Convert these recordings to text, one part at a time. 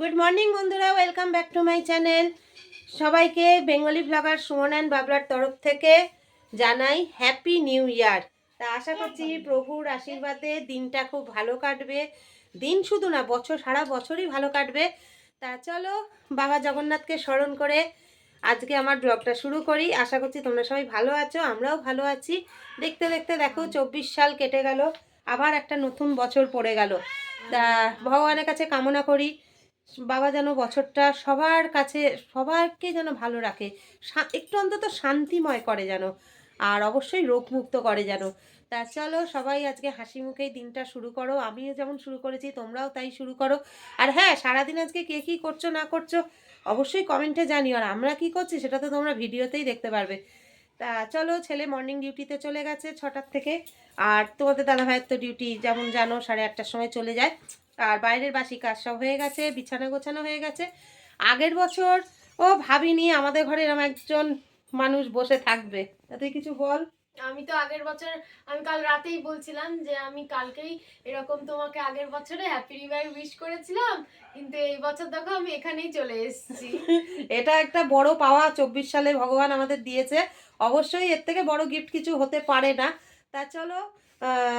Good morning বন্ধুরা। Welcome back to my channel সবাইকে Bengali blogger Suman and বাবলার তরফ থেকে জানাই হ্যাপি নিউ ইয়ার তা আশা করছি প্রভুর আশীর্বাদে দিনটা খুব ভালো কাটবে। দিন শুধু না, বছর, সারা বছরই ভালো কাটবে। তা চলো, বাবা জগন্নাথকে স্মরণ করে আজকে আমার ব্লগটা শুরু করি। আশা করছি তোমরা সবাই ভালো আছো, আমরাও ভালো আছি। দেখতে দেখতে দেখো, চব্বিশ সাল কেটে গেল। আবার একটা নতুন বছর পড়ে গেল। তা ভগবানের কাছে কামনা করি। বাবা যেন বছরটা সবার কাছে, সবাইকে যেন ভালো রাখে। একটু অন্তত শান্তিময় করে যেন, আর অবশ্যই রোগমুক্ত করে যেন। তা চলো সবাই আজকে হাসি মুখেই দিনটা শুরু করো। আমিও যেমন শুরু করেছি, তোমরাও তাই শুরু করো। আর হ্যাঁ সারাদিন আজকে কে কী করছ, না করছ, অবশ্যই কমেন্টে জানিও। আর আমরা কি করছি, সেটা তো তোমরা ভিডিওতেই দেখতে পারবে। তা চলো ছেলে মর্নিং ডিউটিতে চলে গেছে ছটার থেকে। আর তোমাদের দাদাভাইয়ের তো ডিউটি যেমন জানো, সাড়ে আটটার সময় চলে যায়। আর বাইরের বাসি কাজ সব হয়ে গেছে বিছানা গোছানো হয়ে গেছে। আগের বছর ও ভাবিনি আমাদের ঘরে এরকম একজন মানুষ বসে থাকবে। তা তুই কিছু বল? আমি তো আগের বছর আমি কাল রাতেই বলছিলাম যে আমি কালকেই এরকম তোমাকে আগের বছরে হ্যাপি নিউ ইয়ার উইশ করেছিলাম কিন্তু এই বছর দেখো আমি এখানেই চলে এসেছি। এটা একটা বড় পাওয়া চব্বিশ সালে ভগবান আমাদের দিয়েছে। অবশ্যই এর থেকে বড় গিফট কিছু হতে পারে না। তা চলো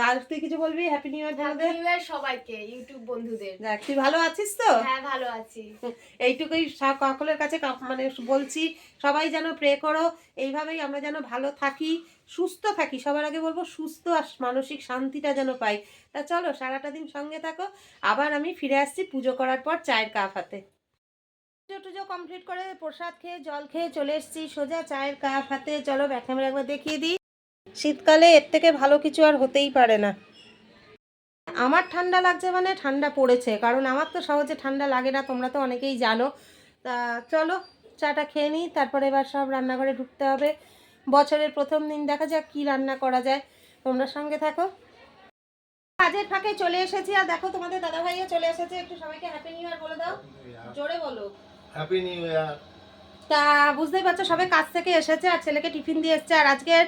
আর তুই কিছু বলবি? Happy new year happy new year সবাইকে ইউটিউব বন্ধুদের। যাক তুই ভালো আছিস তো? হ্যাঁ ভালো আছি। এইটুকুই সকলের কাছে মানে বলছি সবাই যেন প্রে করো এইভাবেই আমরা যেন ভালো থাকি সুস্থ থাকি। সবার আগে বলব সুস্থ আর মানসিক শান্তিটা যেন পাই। তা চলো সারাটা দিন সঙ্গে থাকো। আবার আমি ফিরে আসছি পুজো করার পর চায়ের কাপ হাতে। পুজো টুজো কমপ্লিট করে প্রসাদ খেয়ে জল খেয়ে চলে এসেছি। সোজা চায়ের কাপ হাতে। চলো ব্যাক ক্যামেরা একবার দেখিয়ে দিই। শীতকালে এর থেকে ভালো কিছু আর হতেই পারে না। আমার ঠান্ডা লাগছে মানে ঠান্ডা পড়েছে কারণ আমার তো সহজে ঠান্ডা লাগে না তোমরা তো অনেকেই জানো। তা চলো চাটা খেয়ে নিই তারপরে এবার সব রান্নাঘরে ঢুকতে হবে। বছরের প্রথম দিন দেখা যাক কি রান্না করা যায়। তোমরা সঙ্গে থাকো। কাজের ফাঁকে চলে এসেছি আর দেখো তোমাদের দাদা ভাইও চলে এসেছে একটু সবাইকে হ্যাপি নিউ ইয়ার বলে দাও। জোরে বলো। হ্যাপি নিউ ইয়ার তা বুঝতেই পারছ সবাই কাজ থেকে এসেছে আর ছেলেকে টিফিন দিয়ে এসছে আর আজকের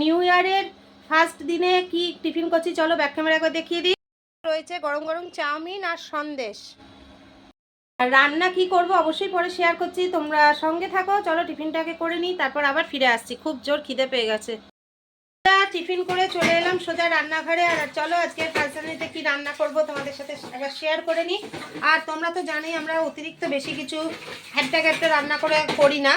নিউ ইয়ারের ফার্স্ট দিনে কি টিফিন করছি? চলো ব্যাক ক্যামেরা করে দেখিয়ে দিই। রয়েছে গরম গরম চাউমিন আর সন্দেশ। আর রান্না কি করব অবশ্যই পরে শেয়ার করছি। তোমরা সঙ্গে থাকো, চলো টিফিনটাকে করে নিই, তারপর আবার ফিরে আসছি। খুব জোর খিদে পেয়ে গেছে। টিফিন করে চলে এলাম সোজা রান্নাঘরে। আর চলো আজকে ফালসানিতে কি রান্না করব তোমাদের সাথে একবার শেয়ার করে নিই। আর তোমরা তো জানোই আমরা অতিরিক্ত বেশি কিছু ঘ্যাটটা ঘ্যাটটা রান্না করে করি না।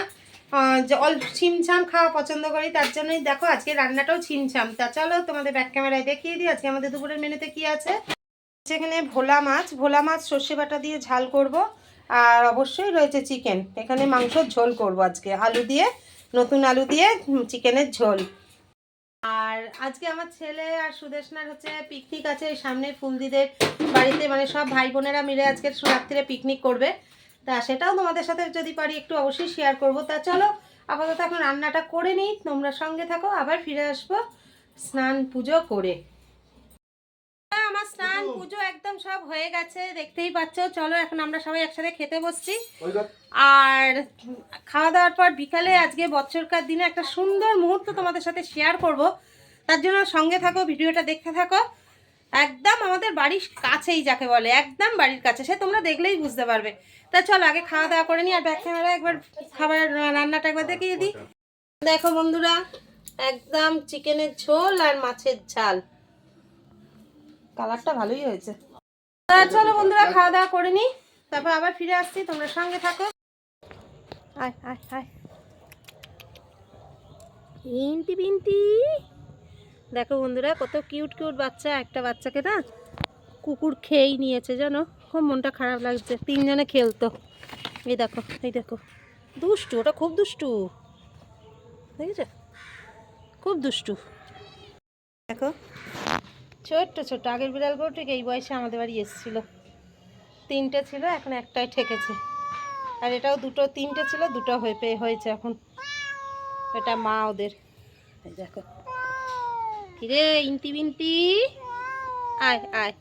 অল্প ছিমছাম খাওয়া পছন্দ করি, তার জন্যই দেখো আজকে রান্নাটাও ছিমছাম। তা চলো তোমাদের ব্যাক ক্যামেরায় দেখিয়ে দিই, আজকে আমাদের দুপুরের মেনুতে কি আছে? সেখানে ভোলা মাছ ভোলা মাছ সর্ষে বাটা দিয়ে ঝাল করব, আর অবশ্যই রয়েছে চিকেন এখানে মাংসর ঝোল করব আজকে, আলু দিয়ে, নতুন আলু দিয়ে চিকেনের ঝোল। আর আজকে আমার ছেলে আর সুদেশনার হচ্ছে পিকনিক আছে সামনে ফুলদিদের বাড়িতে মানে সব ভাই বোনেরা মিলে আজকে রাত্রিরে পিকনিক করবে। তা সেটাও তোমাদের সাথে যদি পারি একটু অবশ্যই শেয়ার করব। তা চলো আপাতত এখন রান্নাটা করে নিই তোমরা সঙ্গে থাকো আবার ফিরে আসব স্নান পুজো করে। আমার স্নান পুজো। একদম সব হয়ে গেছে দেখতেই পাচ্ছ। চলো এখন আমরা সবাই একসাথে খেতে বসছি। আর খাওয়া দাওয়ার পর বিকালে আজকে বছরকার দিনে একটা সুন্দর মুহূর্ত তোমাদের সাথে শেয়ার করব। তার জন্য সঙ্গে থাকো ভিডিওটা দেখতে থাকো। একদম আমাদের বাড়ির কাছেই যাকে বলে, একদম বাড়ির কাছে। সে তোমরা দেখলেই বুঝতে পারবে। তা চল, আগে খাওয়া দাওয়া করে নিই আর ব্যাক ক্যামেরা একবার খাবার রান্নাটা একবার দেখিয়ে দিই। দেখো বন্ধুরা, একদম চিকেনের ঝোল আর মাছের ঝাল। কালারটা ভালোই হয়েছে। তা চলো বন্ধুরা, খাওয়া দাওয়া করে নিই তারপর আবার ফিরে আসছি, তোমরা সঙ্গে থাকো। আয় আয় আয়। ইন্টি বিন্টি। দেখো বন্ধুরা, কত কিউট কিউট বাচ্চা। একটা বাচ্চাকে না কুকুর খেয়েই নিয়েছে, জানো? খুব মনটা খারাপ লাগছে। তিনজনে খেলতো। এই দেখো এই দেখো। দুষ্টু, ওটা খুব দুষ্টু। দেখেছ? খুব দুষ্টু। দেখো, ছোট্ট ছোট্ট। আগের বিড়ালগুলো ঠিক এই বয়সে আমাদের বাড়ি এসেছিল। তিনটে ছিল, এখন একটাই ঠেকেছে। আর এটাও দুটো, তিনটে ছিল, দুটো হয়ে পেয়ে হয়েছে এখন। এটা মা ওদের। দেখো। কিরে ইন্তি বিন্তি আয় আয়।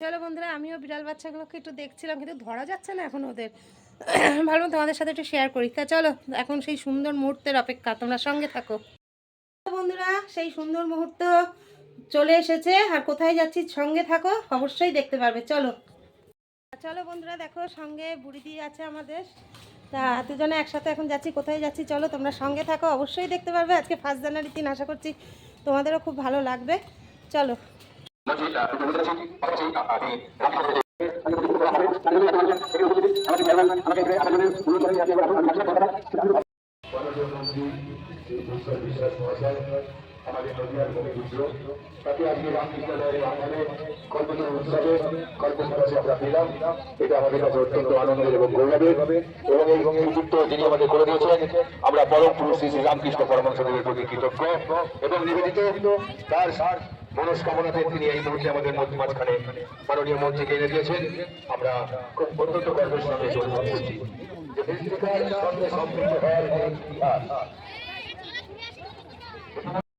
চলো বন্ধুরা, আমিও বিড়াল বাচ্চাগুলোকে একটু দেখছিলাম, কিন্তু ধরা যাচ্ছে না এখন ওদের। ভাবলাম তোমাদের সাথে একটু শেয়ার করি। তা চলো, এখন সেই সুন্দর মুহূর্তের অপেক্ষা, তোমরা সঙ্গে থাকো। বন্ধুরা, সেই সুন্দর মুহূর্ত চলে এসেছে, আর কোথায় যাচ্ছি সঙ্গে থাকো, অবশ্যই দেখতে পারবে। চলো। চলো বন্ধুরা, দেখো, সঙ্গে বুড়ি দিয়ে আছে আমাদের। তা দুজনে একসাথে এখন যাচ্ছি, কোথায় যাচ্ছি চলো, তোমরা সঙ্গে থাকো, অবশ্যই দেখতে পারবে। আজকে ফার্স্ট জানুয়ারি দিন, আশা করছি তোমাদেরও খুব ভালো লাগবে। চলো। প্রধানমন্ত্রী আমরা এটা আমাদের অত্যন্ত আনন্দের এবং আমাদের করে দিয়েছেন, আমরা পরম পুরুষ শ্রী রামকৃষ্ণ পরমহংসদেবের প্রতি কৃতজ্ঞ। এবং নিবেদিত তার সার মনস্কামনাতে তিনি এই মুহূর্তে আমাদের মধ্যে মাঝখানে মাননীয় মন্ত্রীকে এনে দিয়েছেন। আমরা খুব অত্যন্ত গর্বের সঙ্গে সম্পৃক্ত হওয়ার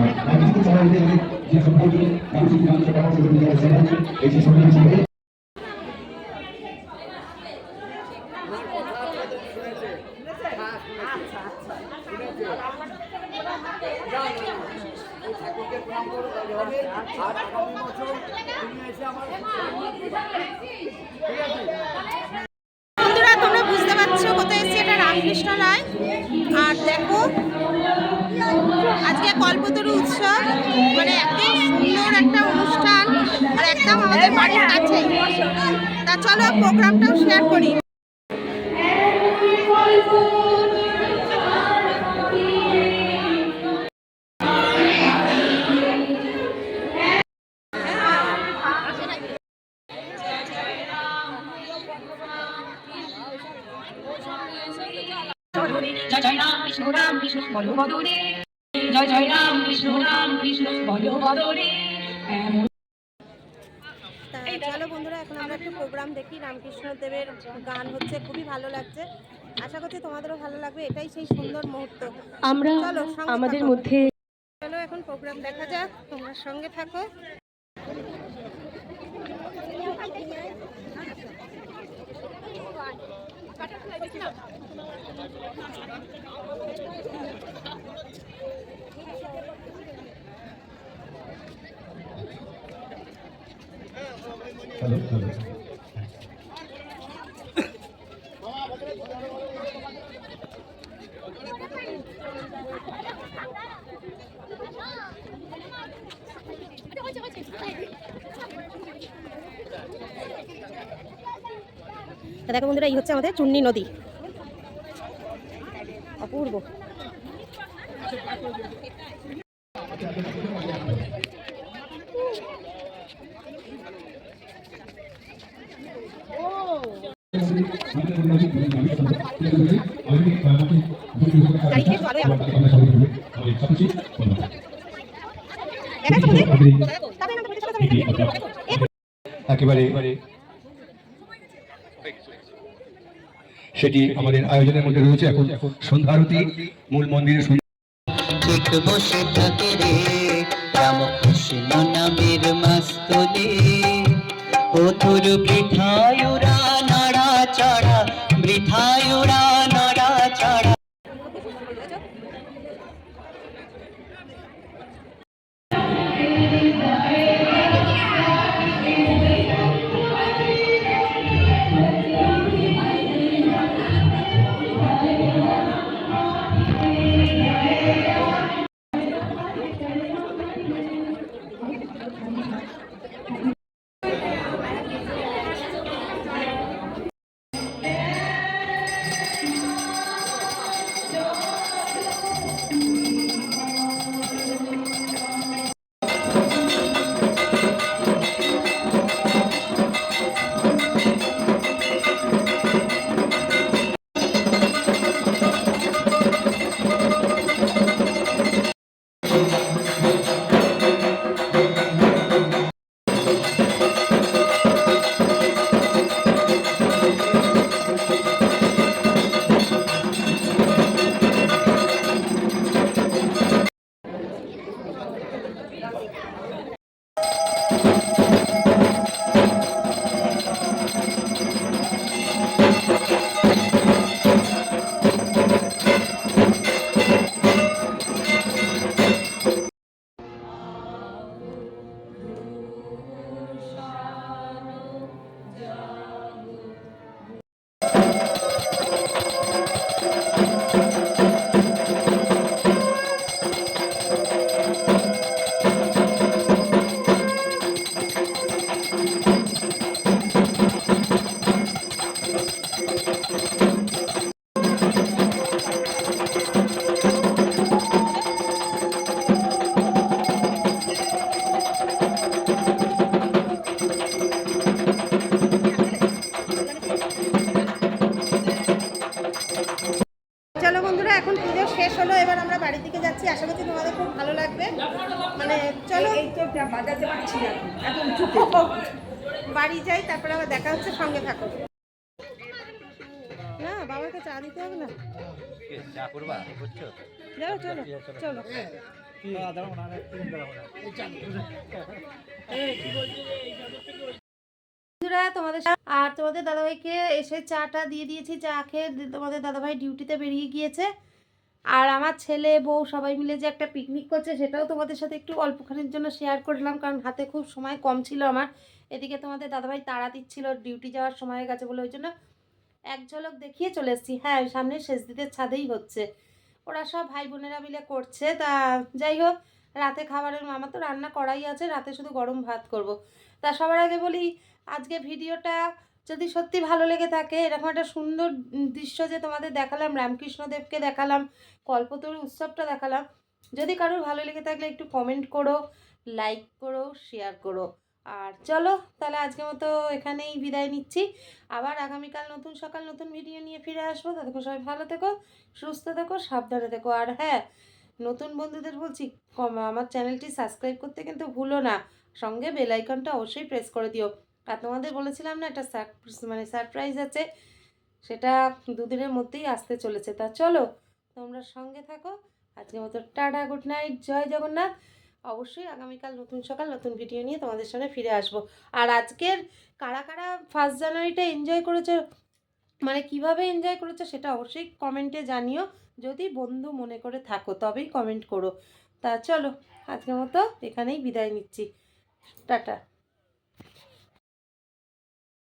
এই বন্ধুরা তোমরা বুঝতে পারছ কোথায় এসেছি এটা রামকৃষ্ণালয় আর দেখো আজকে উৎসব মানে এত সুন্দর একটা অনুষ্ঠান, আর একদম আমাদের বাড়ির কাছে। তা চলো প্রোগ্রামটাও শেয়ার করি। জয় রাম, কৃষ্ণ রাম, কৃষ্ণ বদরে জয় জয় রাম কৃষ্ণ রাম কৃষ্ণ বল বদরে এমন তা চলো বন্ধুরা এখন আমরা একটু প্রোগ্রাম দেখি। রামকৃষ্ণ দেবের গান হচ্ছে খুবই ভালো লাগছে। আশা করছি তোমাদেরও ভালো লাগবে এটাই সেই সুন্দর মুহূর্ত। আমরা আমাদের মধ্যে চলো এখন প্রোগ্রাম দেখা যাক তোমরা সঙ্গে থাকো। তা দেখো বন্ধুরা এই হচ্ছে আমাদের চুন্নি নদী। অপূর্ব গাড়ি থেকে ভালোই আমার দেখা যাচ্ছে বন্ধু? তাদের নাম তো বলতে চলো, চলো। একেবারে সেটি আমাদের আয়োজনের মধ্যে রয়েছে। এখন সন্ধ্যারতি মূল মন্দিরের সন্ধ্যা হলো এবার আমরা বাড়ির দিকে যাচ্ছি। আশা করছি তোমাদের খুব ভালো লাগবে। মানে চলো। বাজাতে পারছি না বাড়ি যাই, তারপরে আবার দেখা হচ্ছে, সঙ্গে থাকো। না, বাবাকে চা দিতে হবে না? চা করবা করছ চলো। চলো তোমাদের আর তোমাদের দাদাভাইকে এসে চাটা দিয়ে দিয়েছি, চা খেয়ে তোমাদের দাদাভাই ডিউটিতে বেরিয়ে গিয়েছে। আর আমার ছেলে, বউ সবাই মিলে যে একটা পিকনিক করছে, সেটাও তোমাদের সাথে একটু অল্পখানির জন্য শেয়ার করলাম, কারণ হাতে খুব সময় কম ছিল আমার। এদিকে তোমাদের দাদাভাই তাড়া দিচ্ছিল ডিউটি যাওয়ার সময় হয়ে গেছে বলে, ওই জন্য এক ঝলক দেখিয়ে চলে এসেছি। হ্যাঁ সামনে শেষ দিতে ছাদেই হচ্ছে। ওরা সব ভাই বোনেরা মিলে করছে। তা যাই হোক, রাতে খাবারের মামা তো রান্না করাই আছে, রাতে শুধু গরম ভাত করব। তা সবার আগে বলি, আজকে ভিডিওটা যদি সত্যি ভালো লেগে থাকে, এরকম একটা সুন্দর দৃশ্য যে তোমাদের দেখালাম, রামকৃষ্ণদেবকে দেখালাম, কল্পতরু উৎসবটা দেখালাম, যদি কারোর ভালো লেগে থাকলে একটু কমেন্ট করো লাইক করো শেয়ার করো। আর চলো, তাহলে আজকের মতো এখানেই বিদায় নিচ্ছি। আবার আগামীকাল নতুন সকাল, নতুন ভিডিও নিয়ে ফিরে আসব। ততক্ষণ সবাই ভালো থেকো, সুস্থ থেকো, সাবধানে থেকো। আর হ্যাঁ নতুন বন্ধুদের বলছি আমার চ্যানেলটি সাবস্ক্রাইব করতে কিন্তু ভুলো না। সঙ্গে বেল আইকনটা অবশ্যই প্রেস করে দিও। আর তোমাদের বলেছিলাম না একটা মানে সারপ্রাইজ আছে, সেটা দুদিনের মধ্যেই আসতে চলেছে। তা চলো, তোমরা সঙ্গে থাকো। আজকের মতো টাটা গুড নাইট জয় জগন্নাথ। অবশ্যই আগামীকাল নতুন সকাল, নতুন ভিডিও নিয়ে তোমাদের সামনে ফিরে আসব। আর আজকের কারা কারা ফার্স্ট জানুয়ারিটা এনজয় করেছ মানে কীভাবে এনজয় করেছ সেটা অবশ্যই কমেন্টে জানিও। যদি বন্ধু মনে করে থাকো, তবেই কমেন্ট করো। তা চলো, আজকের মতো এখানেই বিদায় নিচ্ছি। টাটা।